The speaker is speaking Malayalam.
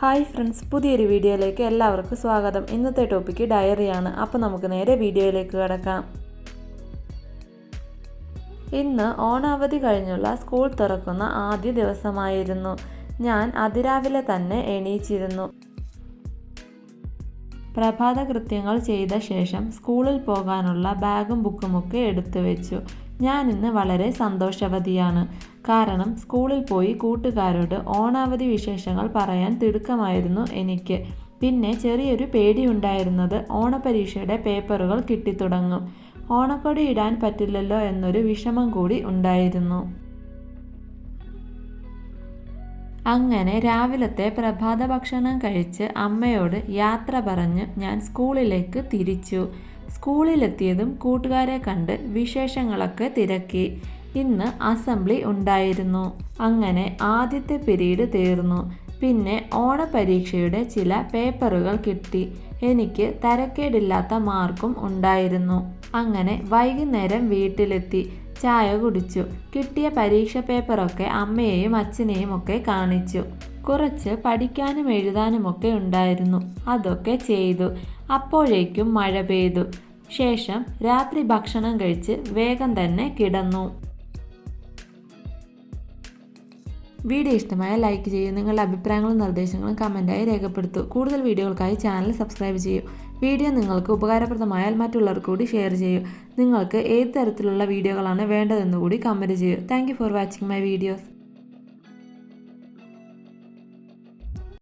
ഹായ് ഫ്രണ്ട്സ് പുതിയൊരു വീഡിയോയിലേക്ക് എല്ലാവർക്കും സ്വാഗതം. ഇന്നത്തെ ടോപ്പിക്ക് ഡയറിയാണ്. അപ്പോൾ നമുക്ക് നേരെ വീഡിയോയിലേക്ക് കിടക്കാം. ഇന്ന് ഓണാവധി കഴിഞ്ഞുള്ള സ്കൂൾ തുറക്കുന്ന ആദ്യ ദിവസമായിരുന്നു. ഞാൻ അതിരാവിലെ തന്നെ എണീച്ചിരുന്നു. പ്രഭാത കൃത്യങ്ങൾ ചെയ്ത ശേഷം സ്കൂളിൽ പോകാനുള്ള ബാഗും ബുക്കുമൊക്കെ എടുത്തു വെച്ചു ഞാൻ ഇന്ന് വളരെ സന്തോഷവതിയാണ്. കാരണം സ്കൂളിൽ പോയി കൂട്ടുകാരോട് ഓണാവധി വിശേഷങ്ങൾ പറയാൻ തിടുക്കമായിരുന്നു എനിക്ക്. പിന്നെ ചെറിയൊരു പേടിയുണ്ടായിരുന്നത് ഓണപരീക്ഷയുടെ പേപ്പറുകൾ കിട്ടിത്തുടങ്ങും. ഓണക്കൊടി ഇടാൻ പറ്റില്ലല്ലോ എന്നൊരു വിഷമം കൂടി ഉണ്ടായിരുന്നു. അങ്ങനെ രാവിലത്തെ പ്രഭാത ഭക്ഷണം കഴിച്ച് അമ്മയോട് യാത്ര പറഞ്ഞ് ഞാൻ സ്കൂളിലേക്ക് തിരിച്ചു. സ്കൂളിലെത്തിയതും കൂട്ടുകാരെ കണ്ട് വിശേഷങ്ങളൊക്കെ തിരക്കി. ഇന്ന് അസംബ്ലി ഉണ്ടായിരുന്നു. അങ്ങനെ ആദ്യത്തെ പിരീഡ് തീർന്നു. പിന്നെ ഓണപരീക്ഷയുടെ ചില പേപ്പറുകൾ കിട്ടി. എനിക്ക് തരക്കേടില്ലാത്ത മാർക്കും ഉണ്ടായിരുന്നു. അങ്ങനെ വൈകുന്നേരം വീട്ടിലെത്തി. ചായ കുടിച്ചു. കിട്ടിയ പരീക്ഷ പേപ്പറൊക്കെ അമ്മയെയും അച്ഛനെയും ഒക്കെ കാണിച്ചു. കുറച്ച് പഠിക്കാനും എഴുതാനുമൊക്കെ ഉണ്ടായിരുന്നു. അതൊക്കെ ചെയ്തു. അപ്പോഴേക്കും മഴ പെയ്തു. ശേഷം രാത്രി ഭക്ഷണം കഴിച്ച് വേഗം തന്നെ കിടന്നു. വീഡിയോ ഇഷ്ടമായ ലൈക്ക് ചെയ്യൂ. നിങ്ങളുടെ അഭിപ്രായങ്ങളും നിർദ്ദേശങ്ങളും കമന്റായി രേഖപ്പെടുത്തൂ. കൂടുതൽ വീഡിയോകൾക്കായി ചാനൽ സബ്സ്ക്രൈബ് ചെയ്യൂ. വീഡിയോ നിങ്ങൾക്ക് ഉപകാരപ്രദമായാൽ മറ്റുള്ളവർക്ക് കൂടി ഷെയർ ചെയ്യൂ. നിങ്ങൾക്ക് ഏത് തരത്തിലുള്ള വീഡിയോകളാണ് വേണ്ടതെന്ന് കൂടി കമന്റ് ചെയ്യൂ. Thank for watching my videos.